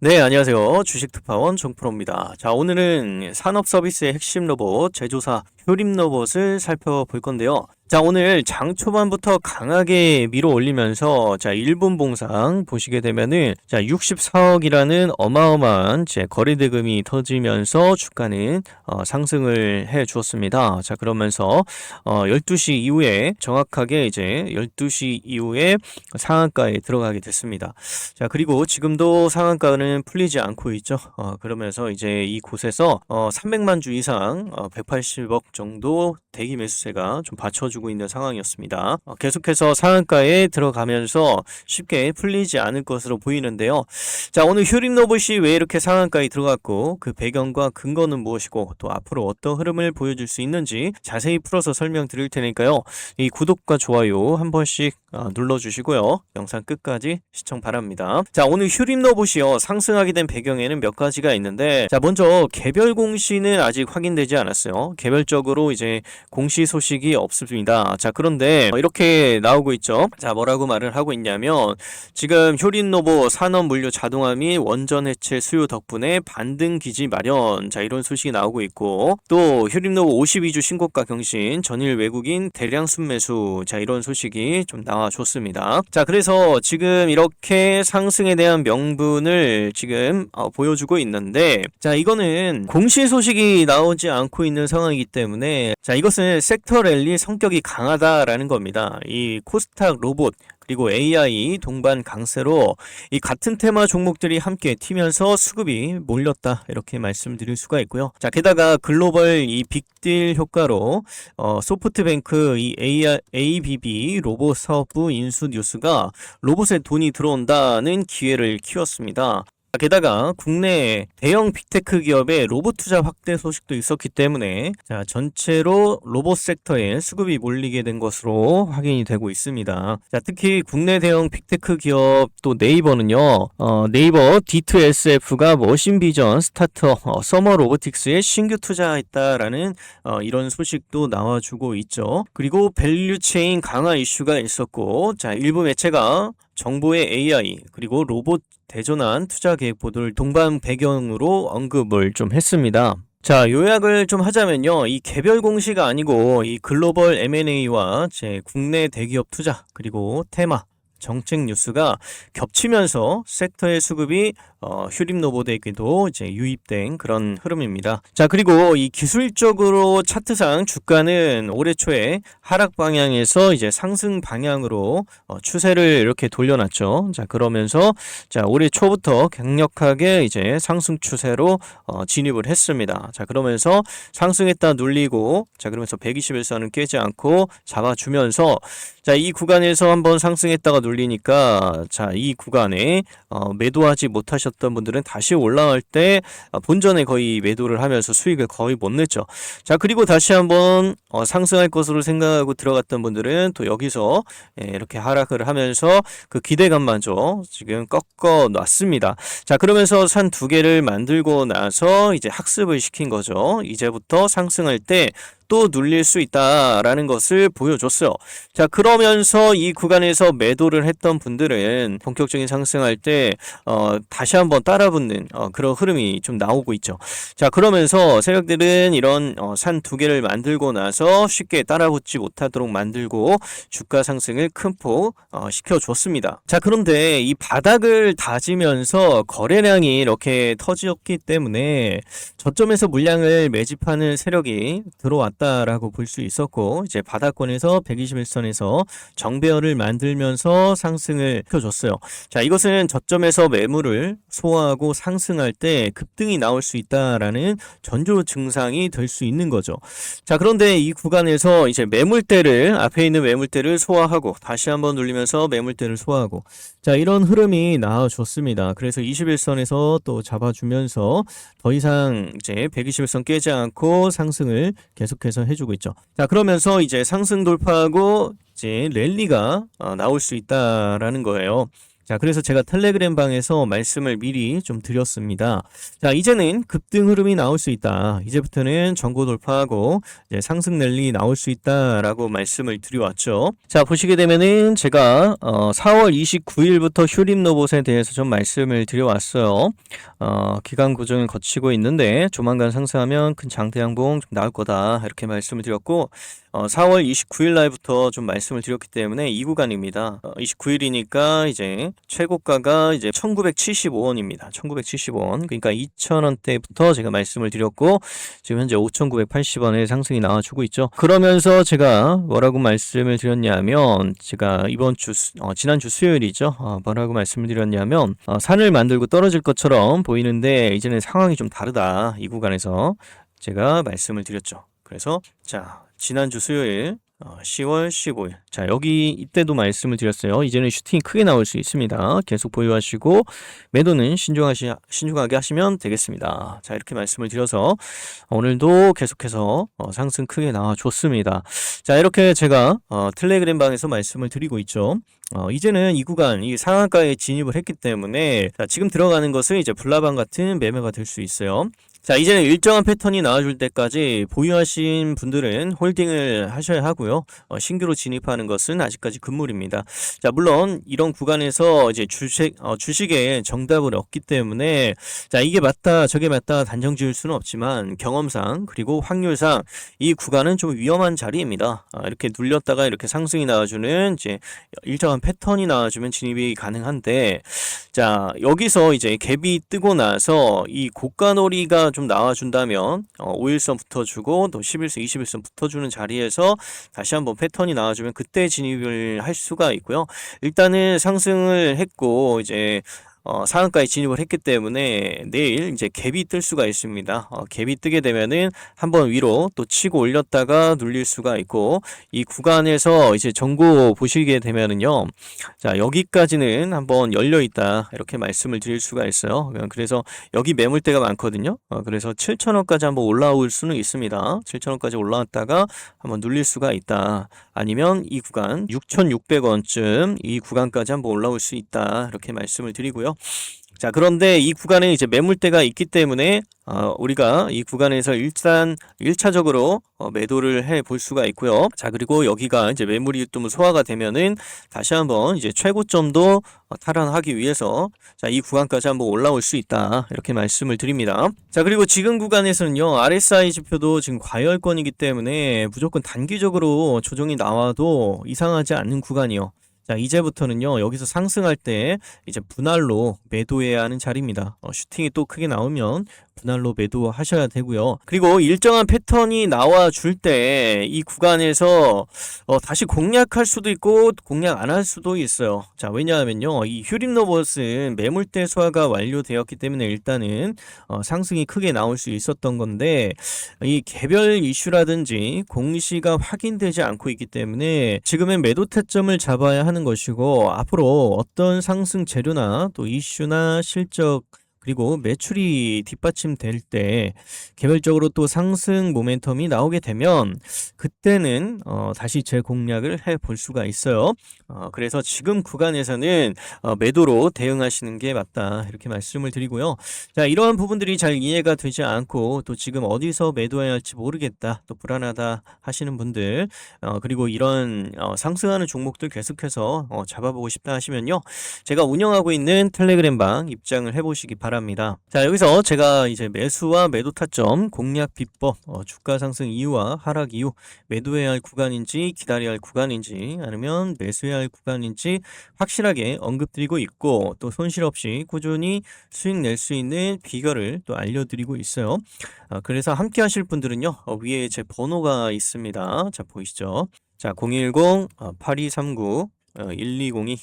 네, 안녕하세요. 주식특파원 정프로입니다. 자, 오늘은 산업 서비스의 핵심 로봇, 제조사 효림 로봇을 살펴볼 건데요. 자, 오늘 장 초반부터 강하게 밀어 올리면서 자, 1분 봉상 보시게 되면은 자, 64억이라는 어마어마한 제 거래 대금이 터지면서 주가는 어, 상승을 해 주었습니다. 자, 그러면서 어, 12시 이후에 정확하게 이제 12시 이후에 상한가에 들어가게 됐습니다. 자, 그리고 지금도 상한가는 풀리지 않고 있죠. 어, 그러면서 이제 이 곳에서 어, 300만 주 이상 어, 180억 정도 대기 매수세가 좀 받쳐 주고 있는 상황이었습니다. 어, 계속해서 상한가에 들어가면서 쉽게 풀리지 않을 것으로 보이는데요. 자, 오늘 휴림 로봇이 왜 이렇게 상한가에 들어갔고 그 배경과 근거는 무엇이고 또 앞으로 어떤 흐름을 보여줄 수 있는지 자세히 풀어서 설명드릴 테니까요. 이 구독과 좋아요 한 번씩 어, 눌러주시고요. 영상 끝까지 시청 바랍니다. 자, 오늘 휴림 로봇이요. 상승하게 된 배경에는 몇 가지가 있는데 자, 먼저 개별 공시는 아직 확인되지 않았어요. 개별적으로 이제 공시 소식이 없습니다. 자, 그런데 이렇게 나오고 있죠. 자, 뭐라고 말을 하고 있냐면 지금 효린노보 산업 물류 자동화 및 원전 해체 수요 덕분에 반등 기지 마련. 자, 이런 소식이 나오고 있고 또 효린노보 52주 신고가 경신 전일 외국인 대량 순매수. 자, 이런 소식이 좀 나와줬습니다. 자, 그래서 지금 이렇게 상승에 대한 명분을 지금 어, 보여주고 있는데 자, 이거는 공시 소식이 나오지 않고 있는 상황이기 때문에 자, 이것은 섹터 랠리 성격이 강하다라는 겁니다. 이 코스닥 로봇 그리고 AI 동반 강세로 이 같은 테마 종목들이 함께 튀면서 수급이 몰렸다 이렇게 말씀드릴 수가 있고요. 자 게다가 글로벌 이 빅딜 효과로 어, 소프트뱅크 이 AI, ABB 로봇 사업부 인수 뉴스가 로봇에 돈이 들어온다는 기회를 키웠습니다. 게다가 국내 대형 빅테크 기업의 로봇 투자 확대 소식도 있었기 때문에 자, 전체로 로봇 섹터에 수급이 몰리게 된 것으로 확인이 되고 있습니다. 자, 특히 국내 대형 빅테크 기업 또 네이버는요. 어, 네이버 D2SF가 머신 비전 스타트업 어, 서머 로보틱스에 신규 투자했다라는 어, 이런 소식도 나와주고 있죠. 그리고 밸류 체인 강화 이슈가 있었고 자, 일부 매체가 정보의 AI 그리고 로봇 대전환 투자 계획 보도를 동반 배경으로 언급을 좀 했습니다. 자, 요약을 좀 하자면요. 이 개별 공시가 아니고 이 글로벌 M&A와 제 국내 대기업 투자 그리고 테마 정책 뉴스가 겹치면서 섹터의 수급이 어, 휴림 로봇에게도 이제 유입된 그런 흐름입니다. 자, 그리고 이 기술적으로 차트상 주가는 올해 초에 하락 방향에서 이제 상승 방향으로 어, 추세를 이렇게 돌려놨죠. 자, 그러면서 자, 올해 초부터 강력하게 이제 상승 추세로 어, 진입을 했습니다. 자, 그러면서 상승했다 눌리고 자, 그러면서 121선을 깨지 않고 잡아주면서 자, 이 구간에서 한번 상승했다가 눌리니까 자, 이 구간에 어, 매도하지 못하셨던 분들은 다시 올라갈 때 어, 본전에 거의 매도를 하면서 수익을 거의 못 냈죠. 자, 그리고 다시 한번 어, 상승할 것으로 생각하고 들어갔던 분들은 또 여기서 예, 이렇게 하락을 하면서 그 기대감마저 지금 꺾어 놨습니다. 자, 그러면서 산 두 개를 만들고 나서 이제 학습을 시킨 거죠. 이제부터 상승할 때 또 눌릴 수 있다라는 것을 보여줬어요. 자, 그러면서 이 구간에서 매도를 했던 분들은 본격적인 상승할 때, 어, 다시 한번 따라붙는, 어, 그런 흐름이 좀 나오고 있죠. 자, 그러면서 세력들은 이런, 어, 산 두 개를 만들고 나서 쉽게 따라붙지 못하도록 만들고 주가 상승을 큰 폭, 어, 시켜줬습니다. 자, 그런데 이 바닥을 다지면서 거래량이 이렇게 터졌기 때문에 저점에서 물량을 매집하는 세력이 들어왔 다라고 볼 수 있었고 이제 바닥권에서 121선에서 정배열을 만들면서 상승을 시켜줬어요. 자 이것은 저점에서 매물을 소화하고 상승할 때 급등이 나올 수 있다라는 전조 증상이 될 수 있는 거죠. 자 그런데 이 구간에서 이제 매물대를 앞에 있는 매물대를 소화하고 다시 한번 눌리면서 매물대를 소화하고 자 이런 흐름이 나와줬습니다. 그래서 21선에서 또 잡아주면서 더 이상 이제 121선 깨지 않고 상승을 계속해서 해주고 있죠. 자 그러면서 이제 상승 돌파하고 이제 랠리가 어, 나올 수 있다라는 거예요. 자, 그래서 제가 텔레그램 방에서 말씀을 미리 좀 드렸습니다. 자, 이제는 급등 흐름이 나올 수 있다. 이제부터는 전고 돌파하고 이제 상승 랠리 나올 수 있다라고 말씀을 드려왔죠. 자, 보시게 되면은 제가 어, 4월 29일부터 휴림 로봇에 대해서 좀 말씀을 드려왔어요. 어, 기간 고정을 거치고 있는데 조만간 상승하면 큰 장대 양봉 좀 나올 거다. 이렇게 말씀을 드렸고 어, 4월 29일 날부터 좀 말씀을 드렸기 때문에 이 구간입니다. 어, 29일이니까 이제 최고가가 이제 1975원입니다. 1975원. 그러니까 2,000원대부터 제가 말씀을 드렸고 지금 현재 5,980원의 상승이 나와주고 있죠. 그러면서 제가 뭐라고 말씀을 드렸냐면 제가 이번 주 수- 어, 지난 주 수요일이죠. 어, 뭐라고 말씀을 드렸냐면 어, 산을 만들고 떨어질 것처럼 보이는데 이제는 상황이 좀 다르다. 이 구간에서 제가 말씀을 드렸죠. 그래서 자 지난주 수요일 어, 10월 15일 자 여기 이때도 말씀을 드렸어요. 이제는 슈팅이 크게 나올 수 있습니다. 계속 보유하시고 매도는 신중하시, 신중하게 하시면 되겠습니다. 자 이렇게 말씀을 드려서 오늘도 계속해서 어, 상승 크게 나와줬습니다. 자 이렇게 제가 어, 텔레그램 방에서 말씀을 드리고 있죠. 어, 이제는 이 구간, 이 상한가에 진입을 했기 때문에 자, 지금 들어가는 것은 이제 불나방 같은 매매가 될 수 있어요. 자, 이제는 일정한 패턴이 나와줄 때까지 보유하신 분들은 홀딩을 하셔야 하고요. 어, 신규로 진입하는 것은 아직까지 금물입니다. 자, 물론 이런 구간에서 이제 주식, 어, 주식에 정답을 얻기 때문에 자, 이게 맞다, 저게 맞다 단정 지을 수는 없지만 경험상 그리고 확률상 이 구간은 좀 위험한 자리입니다. 아, 이렇게 눌렸다가 이렇게 상승이 나와주는 이제 일정한 패턴이 나와주면 진입이 가능한데 자 여기서 이제 갭이 뜨고 나서 이 고가놀이가 좀 나와준다면 어, 5일선 붙어주고 또 11선, 21선 붙어주는 자리에서 다시 한번 패턴이 나와주면 그때 진입을 할 수가 있고요. 일단은 상승을 했고 이제 어, 상한가에 진입을 했기 때문에 내일 이제 갭이 뜰 수가 있습니다. 어, 갭이 뜨게 되면은 한번 위로 또 치고 올렸다가 눌릴 수가 있고 이 구간에서 이제 전고 보시게 되면은요. 자, 여기까지는 한번 열려 있다. 이렇게 말씀을 드릴 수가 있어요. 그래서 여기 매물대가 많거든요. 어, 그래서 7,000원까지 한번 올라올 수는 있습니다. 7,000원까지 올라왔다가 한번 눌릴 수가 있다. 아니면 이 구간 6,600원쯤 이 구간까지 한번 올라올 수 있다. 이렇게 말씀을 드리고요. 자, 그런데 이 구간에 이제 매물대가 있기 때문에 어, 우리가 이 구간에서 일단 1차적으로 어, 매도를 해 볼 수가 있고요. 자, 그리고 여기가 이제 매물이 좀 소화가 되면은 다시 한번 이제 최고점도 어, 탈환하기 위해서 자, 이 구간까지 한번 올라올 수 있다. 이렇게 말씀을 드립니다. 자, 그리고 지금 구간에서는요. RSI 지표도 지금 과열권이기 때문에 무조건 단기적으로 조정이 나와도 이상하지 않는 구간이요. 자, 이제부터는요, 여기서 상승할 때 이제 분할로 매도해야 하는 자리입니다. 어, 슈팅이 또 크게 나오면 분할로 매도하셔야 되고요. 그리고 일정한 패턴이 나와 줄 때 이 구간에서 어, 다시 공략할 수도 있고 공략 안 할 수도 있어요. 자, 왜냐하면요, 이 휴림 로봇은 매물대 소화가 완료되었기 때문에 일단은 어, 상승이 크게 나올 수 있었던 건데 이 개별 이슈라든지 공시가 확인되지 않고 있기 때문에 지금은 매도 타점을 잡아야 하는 것이고 앞으로 어떤 상승 재료나 또 이슈나 실적 그리고 매출이 뒷받침될 때 개별적으로 또 상승 모멘텀이 나오게 되면 그때는 어, 다시 재공략을 해 볼 수가 있어요. 어, 그래서 지금 구간에서는 어, 매도로 대응하시는 게 맞다 이렇게 말씀을 드리고요. 자 이러한 부분들이 잘 이해가 되지 않고 또 지금 어디서 매도해야 할지 모르겠다 또 불안하다 하시는 분들 어, 그리고 이런 어, 상승하는 종목들 계속해서 어, 잡아보고 싶다 하시면요 제가 운영하고 있는 텔레그램 방 입장을 해보시기 바랍니다. 자 여기서 제가 이제 매수와 매도 타점 공략 비법 어, 주가 상승 이유와 하락 이유 매도해야 할 구간인지 기다려야 할 구간인지 아니면 매수해야 할 구간인지 확실하게 언급드리고 있고 또 손실 없이 꾸준히 수익 낼 수 있는 비결을 또 알려드리고 있어요. 아, 그래서 함께 하실 분들은요 어, 위에 제 번호가 있습니다. 자 보이시죠? 자 010 어, 8239 어, 1202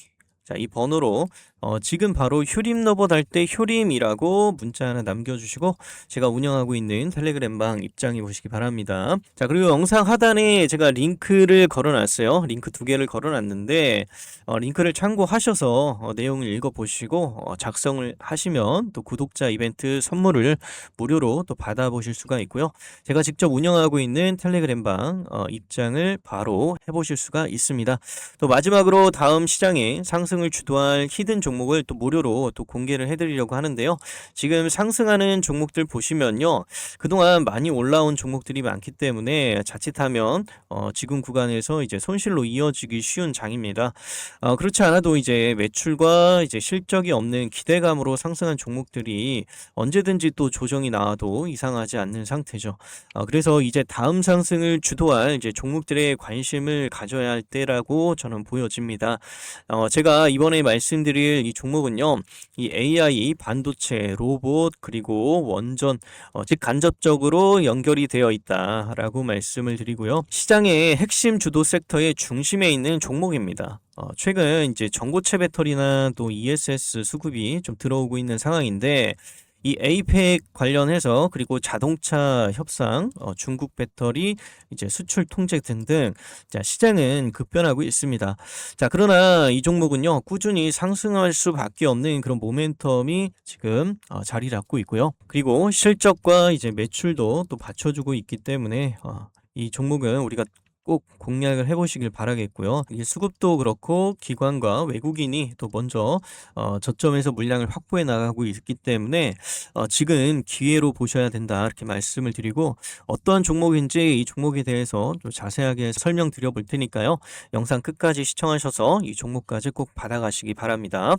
자, 이 번호로 어, 지금 바로 휴림 로봇 할때 휴림이라고 문자 하나 남겨주시고 제가 운영하고 있는 텔레그램 방 입장해 보시기 바랍니다. 자, 그리고 영상 하단에 제가 링크를 걸어놨어요. 링크 두 개를 걸어놨는데 어, 링크를 참고하셔서 어, 내용을 읽어보시고 어, 작성을 하시면 또 구독자 이벤트 선물을 무료로 또 받아보실 수가 있고요. 제가 직접 운영하고 있는 텔레그램 방 어, 입장을 바로 해보실 수가 있습니다. 또 마지막으로 다음 시장에 상승을 주도할 히든 종목을 또 무료로 또 공개를 해드리려고 하는데요. 지금 상승하는 종목들 보시면요. 그동안 많이 올라온 종목들이 많기 때문에 자칫하면 어, 지금 구간에서 이제 손실로 이어지기 쉬운 장입니다. 어, 그렇지 않아도 이제 매출과 이제 실적이 없는 기대감으로 상승한 종목들이 언제든지 또 조정이 나와도 이상하지 않는 상태죠. 어, 그래서 이제 다음 상승을 주도할 이제 종목들의 관심을 가져야 할 때라고 저는 보여집니다. 어, 제가 이번에 말씀드릴 이 종목은요, 이 AI, 반도체, 로봇, 그리고 원전, 어, 즉 간접적으로 연결이 되어 있다라고 말씀을 드리고요. 시장의 핵심 주도 섹터의 중심에 있는 종목입니다. 어, 최근 이제 전고체 배터리나 또 ESS 수급이 좀 들어오고 있는 상황인데, 이 에이펙 관련해서 그리고 자동차 협상, 어, 중국 배터리, 이제 수출 통제 등등 자, 시장은 급변하고 있습니다. 자, 그러나 이 종목은요, 꾸준히 상승할 수밖에 없는 그런 모멘텀이 지금 어, 자리 잡고 있고요. 그리고 실적과 이제 매출도 또 받쳐주고 있기 때문에 어, 이 종목은 우리가 꼭 공략을 해보시길 바라겠고요. 이 수급도 그렇고 기관과 외국인이 또 먼저 어, 저점에서 물량을 확보해 나가고 있기 때문에 어, 지금 기회로 보셔야 된다 이렇게 말씀을 드리고 어떠한 종목인지 이 종목에 대해서 좀 자세하게 설명드려 볼 테니까요. 영상 끝까지 시청하셔서 이 종목까지 꼭 받아가시기 바랍니다.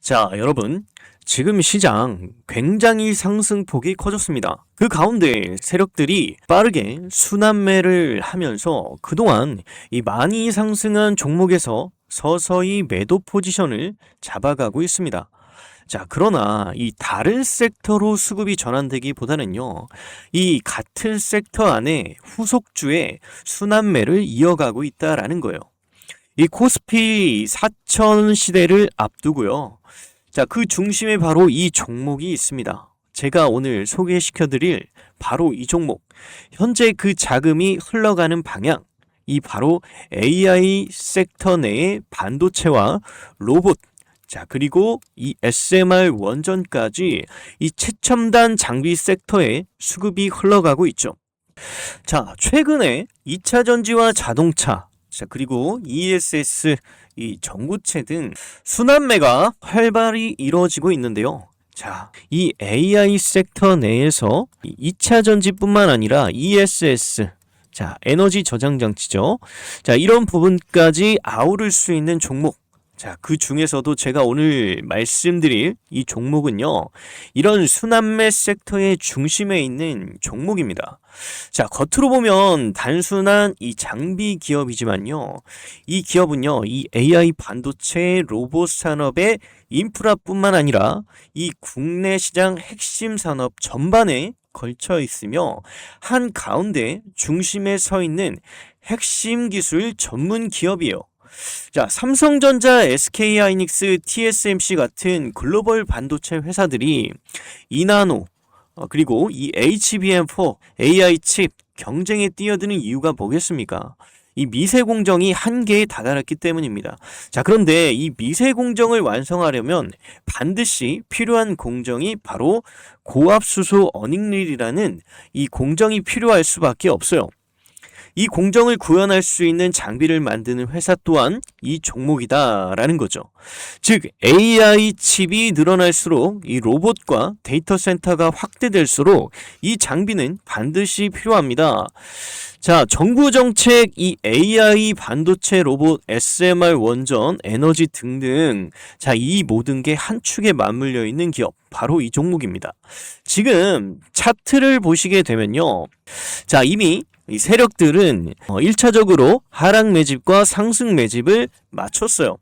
자, 여러분. 지금 시장 굉장히 상승폭이 커졌습니다. 그 가운데 세력들이 빠르게 순환매를 하면서 그동안 이 많이 상승한 종목에서 서서히 매도 포지션을 잡아가고 있습니다. 자, 그러나 이 다른 섹터로 수급이 전환되기보다는요, 이 같은 섹터 안에 후속주에 순환매를 이어가고 있다라는 거예요. 이 코스피 4천 시대를 앞두고요. 자, 그 중심에 바로 이 종목이 있습니다. 제가 오늘 소개시켜 드릴 바로 이 종목. 현재 그 자금이 흘러가는 방향. 이 바로 AI 섹터 내의 반도체와 로봇, 자, 그리고 이 SMR 원전까지 이 최첨단 장비 섹터에 수급이 흘러가고 있죠. 자, 최근에 2차 전지와 자동차, 자, 그리고 ESS, 이 전구체 등 순환매가 활발히 이루어지고 있는데요. 자, 이 AI 섹터 내에서 2차 전지뿐만 아니라 ESS, 자, 에너지 저장 장치죠. 자, 이런 부분까지 아우를 수 있는 종목. 자, 그 중에서도 제가 오늘 말씀드릴 이 종목은요, 이런 순환매 섹터의 중심에 있는 종목입니다. 자, 겉으로 보면 단순한 이 장비 기업이지만요, 이 기업은요, 이 AI 반도체 로봇 산업의 인프라뿐만 아니라 이 국내 시장 핵심 산업 전반에 걸쳐 있으며 한 가운데 중심에 서 있는 핵심 기술 전문 기업이에요. 자, 삼성전자, SK하이닉스, TSMC 같은 글로벌 반도체 회사들이 이나노 어, 그리고 이 HBM4 AI 칩 경쟁에 뛰어드는 이유가 뭐겠습니까? 이 미세 공정이 한계에 다다랐기 때문입니다. 자, 그런데 이 미세 공정을 완성하려면 반드시 필요한 공정이 바로 고압수소 어닝릴이라는 이 공정이 필요할 수밖에 없어요. 이 공정을 구현할 수 있는 장비를 만드는 회사 또한 이 종목이다라는 거죠. 즉 AI 칩이 늘어날수록 이 로봇과 데이터 센터가 확대될수록 이 장비는 반드시 필요합니다. 자, 정부 정책, 이 AI 반도체 로봇, SMR 원전, 에너지 등등. 자, 이 모든 게 한 축에 맞물려 있는 기업. 바로 이 종목입니다. 지금 차트를 보시게 되면요. 자, 이미 이 세력들은 1차적으로 어, 하락 매집과 상승 매집을 맞췄어요.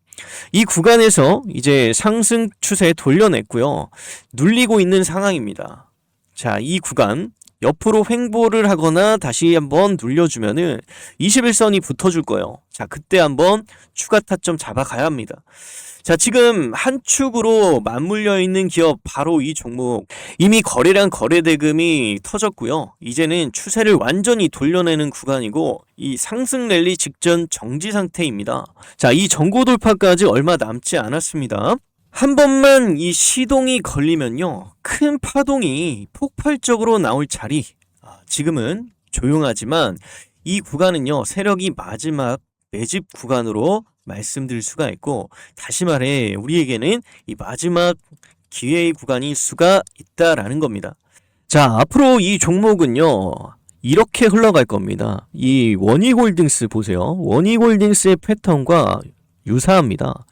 이 구간에서 이제 상승 추세 돌려냈고요. 눌리고 있는 상황입니다. 자, 이 구간 옆으로 횡보를 하거나 다시 한번 눌려주면은 21선이 붙어줄 거예요. 자, 그때 한번 추가 타점 잡아가야 합니다. 자, 지금 한 축으로 맞물려 있는 기업 바로 이 종목. 이미 거래량 거래 대금이 터졌고요. 이제는 추세를 완전히 돌려내는 구간이고 이 상승 랠리 직전 정지 상태입니다. 자, 이 전고 돌파까지 얼마 남지 않았습니다. 한 번만 이 시동이 걸리면요. 큰 파동이 폭발적으로 나올 자리. 아, 지금은 조용하지만 이 구간은요. 세력이 마지막 매집 구간으로 말씀드릴 수가 있고 다시 말해 우리에게는 이 마지막 기회의 구간일 수가 있다라는 겁니다. 자, 앞으로 이 종목은요. 이렇게 흘러갈 겁니다. 이 원희골딩스 보세요. 원희골딩스의 패턴과 유사합니다.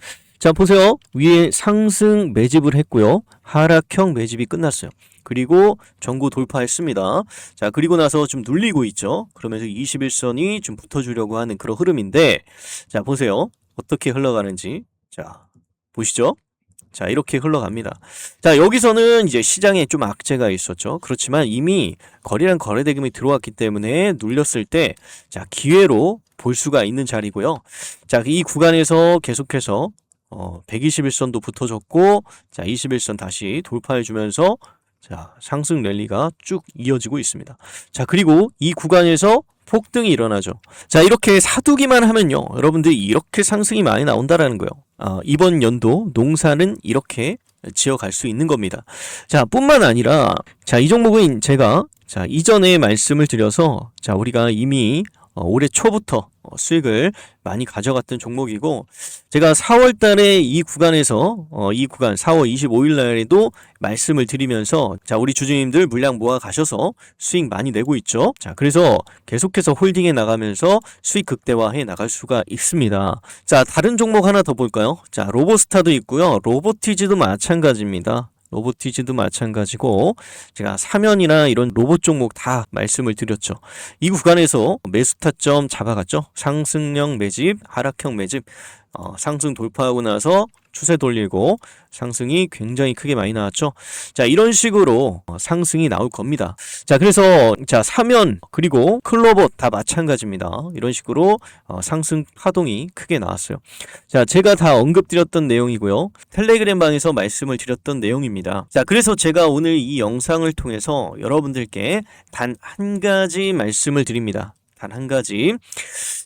자, 보세요. 위에 상승 매집을 했고요. 하락형 매집이 끝났어요. 그리고 전고 돌파했습니다. 자, 그리고 나서 좀 눌리고 있죠. 그러면서 21선이 좀 붙어주려고 하는 그런 흐름인데, 자, 보세요. 어떻게 흘러가는지. 자, 보시죠. 자, 이렇게 흘러갑니다. 자, 여기서는 이제 시장에 좀 악재가 있었죠. 그렇지만 이미 거래량 거래 대금이 들어왔기 때문에 눌렸을 때, 자, 기회로 볼 수가 있는 자리고요. 자, 이 구간에서 계속해서 어, 121선도 붙어졌고, 자, 21선 다시 돌파해주면서, 자, 상승 랠리가 쭉 이어지고 있습니다. 자, 그리고 이 구간에서 폭등이 일어나죠. 자, 이렇게 사두기만 하면요. 여러분들이 이렇게 상승이 많이 나온다라는 거예요. 아, 이번 연도 농사는 이렇게 지어갈 수 있는 겁니다. 자, 뿐만 아니라, 자, 이 종목은 제가, 자, 이전에 말씀을 드려서, 자, 우리가 이미 어, 올해 초부터 어, 수익을 많이 가져갔던 종목이고 제가 4월 달에 이 구간에서 어, 이 구간 4월 25일 날에도 말씀을 드리면서 자 우리 주주님들 물량 모아 가셔서 수익 많이 내고 있죠. 자 그래서 계속해서 홀딩해 나가면서 수익 극대화해 나갈 수가 있습니다. 자 다른 종목 하나 더 볼까요? 자 로보스타도 있고요. 로보티즈도 마찬가지입니다. 로보티즈도 마찬가지고 제가 사면이나 이런 로봇 종목 다 말씀을 드렸죠. 이 구간에서 매수 타점 잡아갔죠. 상승형 매집, 하락형 매집, 어, 상승 돌파하고 나서 추세 돌리고 상승이 굉장히 크게 많이 나왔죠. 자, 이런 식으로 어, 상승이 나올 겁니다. 자, 그래서 자, 사면 그리고 클로봇 다 마찬가지입니다. 이런 식으로 어, 상승 파동이 크게 나왔어요. 자, 제가 다 언급드렸던 내용이고요. 텔레그램 방에서 말씀을 드렸던 내용입니다. 자, 그래서 제가 오늘 이 영상을 통해서 여러분들께 단 한 가지 말씀을 드립니다. 단 한 가지.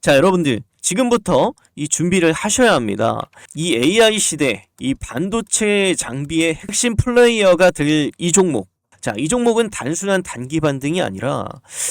자, 여러분들 지금부터 이 준비를 하셔야 합니다. 이 AI 시대, 이 반도체 장비의 핵심 플레이어가 될 이 종목. 자, 이 종목은 단순한 단기 반등이 아니라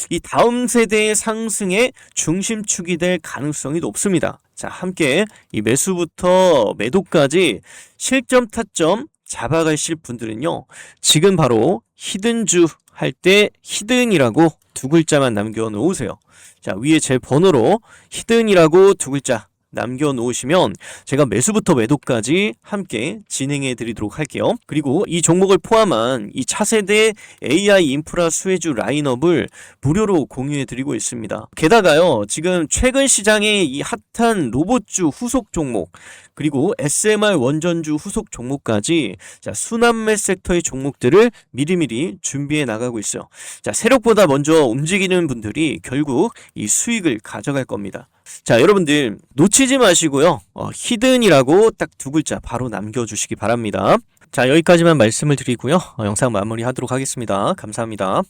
이 다음 세대의 상승의 중심축이 될 가능성이 높습니다. 자, 함께 이 매수부터 매도까지 실점 타점 잡아가실 분들은요, 지금 바로 히든주 할 때 히든이라고 두 글자만 남겨 놓으세요. 자, 위에 제 번호로 히든이라고 두 글자 남겨 놓으시면 제가 매수부터 매도까지 함께 진행해 드리도록 할게요. 그리고 이 종목을 포함한 이 차세대 AI 인프라 수혜주 라인업을 무료로 공유해 드리고 있습니다. 게다가요, 지금 최근 시장에 이 핫한 로봇주 후속 종목, 그리고 SMR 원전주 후속 종목까지 자, 순환매 섹터의 종목들을 미리미리 준비해 나가고 있어요. 자, 세력보다 먼저 움직이는 분들이 결국 이 수익을 가져갈 겁니다. 자, 여러분들 놓치지 마시고요. 어, 히든이라고 딱 두 글자 바로 남겨주시기 바랍니다. 자, 여기까지만 말씀을 드리고요. 어, 영상 마무리하도록 하겠습니다. 감사합니다.